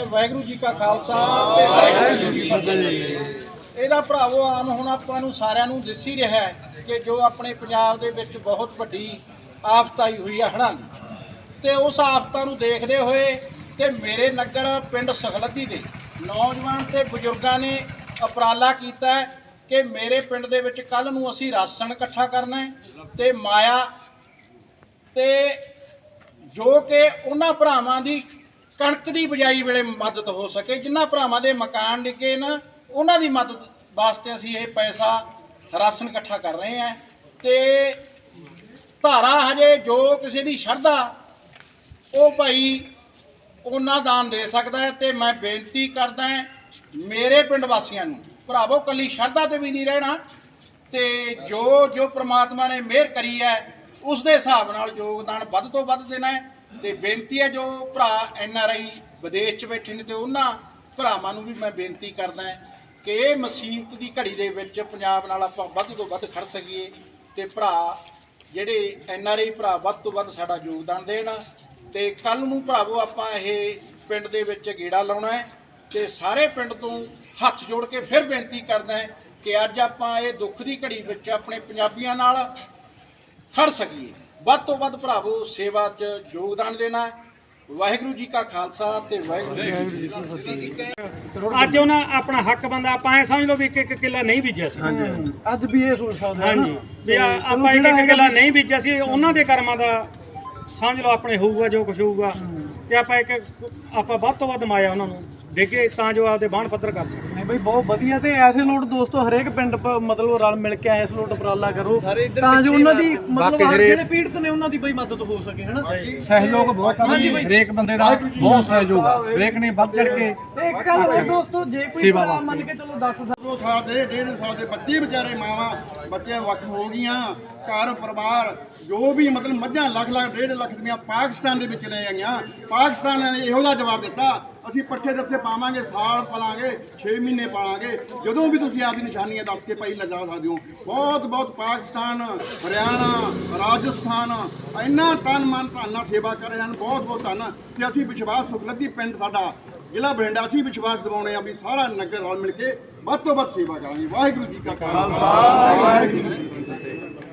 ਨੇ ਵਾਹਿਗੁਰੂ ਜੀ ਕਾ ਖਾਲਸਾ ਤੇ ਵਾਹਿਗੁਰੂ ਜੀ ਕੀ ਫਤਿਹ। ਇਹਦਾ ਭਰਾਵੋ, ਆਮ ਹੁਣ ਆਪਾਂ ਨੂੰ ਸਾਰਿਆਂ ਨੂੰ ਦਿਸ ਹੀ ਰਿਹਾ ਕਿ ਜੋ ਆਪਣੇ ਪੰਜਾਬ ਦੇ ਵਿੱਚ ਬਹੁਤ ਵੱਡੀ ਆਫਤ ਆਈ ਹੋਈ ਹੈ ਹੜ੍ਹਾਂ ਦੀ ਤੇ ਉਸ ਆਫਤਾਂ ਨੂੰ ਦੇਖਦੇ ਹੋਏ ਤੇ ਮੇਰੇ ਨਗਰ ਪਿੰਡ ਸਖਲੱਦੀ ਦੇ ਨੌਜਵਾਨ ਤੇ ਬਜ਼ੁਰਗਾਂ ਨੇ ਉਪਰਾਲਾ ਕੀਤਾ ਕਿ ਮੇਰੇ ਪਿੰਡ ਦੇ ਵਿੱਚ ਕੱਲ ਨੂੰ ਅਸੀਂ ਰਾਸ਼ਨ ਇਕੱਠਾ ਕਰਨਾ ਹੈ ਤੇ ਮਾਇਆ ਤੇ ਜੋ ਕਿ ਉਹਨਾਂ ਭਰਾਵਾਂ ਦੀ ਕਣਕ ਦੀ ਬਿਜਾਈ ਵੇਲੇ ਮਦਦ ਹੋ ਸਕੇ। ਜਿਨ੍ਹਾਂ ਭਰਾਵਾਂ ਦੇ ਮਕਾਨ ਡਿੱਗੇ ਨਾ, ਉਹਨਾਂ ਦੀ ਮਦਦ ਵਾਸਤੇ ਅਸੀਂ ਇਹ ਪੈਸਾ ਰਾਸ਼ਨ ਇਕੱਠਾ ਕਰ ਰਹੇ ਹਾਂ। ਤੇ ਧਾਰਾ ਹਜੇ ਜੋ ਕਿਸੇ ਦੀ ਸ਼ਰਧਾ, ਉਹ ਭਾਈ ਉਹਨਾਂ ਦਾਨ ਦੇ ਸਕਦਾ ਹੈ ਤੇ ਮੈਂ ਬੇਨਤੀ ਕਰਦਾ ਮੇਰੇ ਪਿੰਡ ਵਾਸੀਆਂ ਨੂੰ, ਭਰਾਵੋ, ਕੱਲੀ ਸ਼ਰਧਾ ਤੇ ਵੀ ਨਹੀਂ ਰਹਿਣਾ। ਤੇ ਜੋ ਜੋ ਪ੍ਰਮਾਤਮਾ ਨੇ ਮਿਹਰ ਕਰੀ ਹੈ ਉਸ ਦੇ ਹਿਸਾਬ ਨਾਲ ਯੋਗਦਾਨ ਵੱਧ ਤੋਂ ਵੱਧ ਦੇਣਾ ਹੈ। ਤੇ ਬੇਨਤੀ ਹੈ ਜੋ ਭਰਾ ਐਨ ਆਰ ਆਈ ਵਿਦੇਸ਼ 'ਚ ਬੈਠੇ ਨੇ ਤੇ ਉਹਨਾਂ ਭਰਾਵਾਂ ਨੂੰ ਵੀ ਮੈਂ ਬੇਨਤੀ ਕਰਦਾ ਕਿ ਇਹ ਮੁਸੀਬਤ ਦੀ ਘੜੀ ਦੇ ਵਿੱਚ ਪੰਜਾਬ ਨਾਲ ਆਪਾਂ ਵੱਧ ਤੋਂ ਵੱਧ ਖੜ ਸਕੀਏ ਤੇ ਭਰਾ ਜਿਹੜੇ ਐਨ ਆਰ ਆਈ ਭਰਾ ਵੱਧ ਤੋਂ ਵੱਧ ਸਾਡਾ ਯੋਗਦਾਨ ਦੇਣ ਤੇ ਕੱਲ ਨੂੰ ਭਰਾਵੋ ਆਪਾਂ ਇਹ ਪਿੰਡ ਦੇ ਵਿੱਚ ਗੇੜਾ ਲਾਉਣਾ ਹੈ ਤੇ ਸਾਰੇ ਪਿੰਡ ਤੋਂ ਹੱਥ ਜੋੜ ਕੇ ਫਿਰ ਬੇਨਤੀ ਕਰਦਾ ਹੈ ਕਿ ਅੱਜ ਆਪਾਂ ਇਹ ਦੁੱਖ ਦੀ ਘੜੀ ਵਿੱਚ ਆਪਣੇ ਪੰਜਾਬੀਆਂ ਨਾਲ ਖੜ ਸਕੀਏ। ਵੱਧ ਤੋਂ ਵੱਧ ਭਰਾਵੋ ਸੇਵਾ 'ਚ ਯੋਗਦਾਨ ਦੇਣਾ ਹੈ। ਵਾਹਿਗੁਰੂ ਜੀ ਕਾ ਖਾਲਸਾ ਤੇ ਵਾਹਿਗੁਰੂ ਜੀ ਕੀ ਫਤਿਹ। ਅੱਜ ਉਹਨਾਂ ਆਪਣਾ ਹੱਕ ਬੰਦਾ ਆਪਾਂ ਐ ਸਮਝ ਲਓ ਵੀ ਇੱਕ ਇੱਕ ਕਿੱਲਾ ਨਹੀਂ ਬੀਜਿਆ ਸੀ। ਹਾਂਜੀ ਅੱਜ ਵੀ ਇਹ ਸੋਚ ਸਕਦੇ ਹਾਂ ਹਾਂਜੀ ਵੀ ਆ- ਆਪਾਂ ਇੱਕ ਇੱਕ ਕਿੱਲਾ ਨਹੀਂ ਬੀਜਿਆ ਸੀ ਉਹਨਾਂ ਦੇ ਕਰਮਾਂ ਦਾ ਸਮਝ ਲਓ ਆਪਣੇ ਹੋਊਗਾ ਜੋ ਕੁਝ ਹੋਊਗਾ। ਤੇ ਆਪਾਂ ਇੱਕ ਆਪਾਂ ਵੱਧ ਤੋਂ ਵੱਧ ਮਾਇਆ ਉਹਨਾਂ ਨੂੰ। ਦੇਗੇ ਤਾਂ ਜੋ ਆਪਦੇ ਬਾਣ ਪੱਧਰ ਕਰ ਸਕਣ। ਨਹੀਂ ਬਈ ਬਹੁਤ ਵਧੀਆ ਤੇ ਐਸੇ ਲੋਟ ਦੋਸਤੋ ਹਰੇਕ ਪਿੰਡ ਪ- ਮਤਲਬ ਰਲ ਮਿਲ ਕੇ ਐਸ ਲੋਟ ਉਪਰਾਲਾ ਕਰੋ। ਤਾਂ ਜੋ ਉਹਨਾਂ ਦੀ ਮਤਲਬ ਜਿਹੜੇ ਪੀੜਤ ਨੇ ਉਹਨਾਂ ਦੀ ਬਈ ਮਦਦ ਹੋ ਸਕੇ ਹਨਾ? ਸਹਿਯੋਗ ਬਹੁਤ ਆ ਜੀ ਹਰੇਕ ਬੰਦੇ ਦਾ ਬਹੁਤ ਸਹਿਯੋਗ ਆ। ਹਰੇਕ ਨੇ ਵੱਧ ਚੜ ਕੇ ਤੇ ਇੱਕ ਗੱਲ ਹੋਰ ਦੋਸਤੋ ਜੇ ਕੋਈ ਭਰਾ ਮੰਨ ਕੇ ਚਲੋ 10 ਸਾਲ ਦੋ ਸਾਲ ਦੇ ਡੇਢ ਸਾਲ ਦੇ ਬੱਚੇ ਵਿਚਾਰੇ ਮਾਵਾਂ ਬੱਚੇ ਵੱਖ ਹੋ ਗਈਆਂ ਘਰ ਪਰਿਵਾਰ ਜੋ ਵੀ ਮਤਲਬ ਮੱਝਾਂ ਲੱਖ ਲੱਖ ਡੇਢ ਲੱਖ ਦੀਆਂ ਪਾਕਿਸਤਾਨ ਦੇ ਵਿੱਚ ਲੈ ਗਈਆਂ ਪਾਕਿਸਤਾਨ ਨੇ ਇਹੋ ਜਿਹਾ ਜਵਾਬ ਦਿੱਤਾ ਅਸੀਂ ਪੱਠੇ ਦੇ ਪਾਵਾਂਗੇ ਸਾਲ ਪਲਾਂਗੇ 6 ਮਹੀਨੇ ਪਾਲਾਂਗੇ ਜਦੋਂ ਵੀ ਤੁਸੀਂ ਆਪਦੀ ਨਿਸ਼ਾਨੀਆਂ ਦੱਸ ਕੇ ਭਾਈ ਲਜਾ ਸਕਦੇ ਹੋ। ਬਹੁਤ ਬਹੁਤ ਪਾਕਿਸਤਾਨ, ਹਰਿਆਣਾ, ਰਾਜਸਥਾਨ, ਇੰਨਾ ਤਨ ਮਨ ਧਨ ਨਾਲ ਸੇਵਾ ਕਰ ਰਹੇ ਹਨ, ਬਹੁਤ ਬਹੁਤ ਧੰਨ। ਤੇ ਅਸੀਂ ਵਿਸ਼ਵਾਸ ਸੁਖਲੱਦੀ ਪਿੰਡ ਸਾਡਾ, ਜ਼ਿਲ੍ਹਾ ਬਠਿੰਡਾ, ਅਸੀਂ ਵਿਸ਼ਵਾਸ ਦਿਵਾਉਣੇ ਆ ਵੀ ਸਾਰਾ ਨਗਰ ਰਲ ਮਿਲ ਕੇ ਵੱਧ ਤੋਂ ਵੱਧ ਸੇਵਾ ਕਰਾਂਗੇ। ਵਾਹਿਗੁਰੂ ਜੀ ਕਾ ਖਾਲਸਾ। ਵਾਹਿਗੁਰੂ ਜੀ ਕੀ ਫਤਿਹ।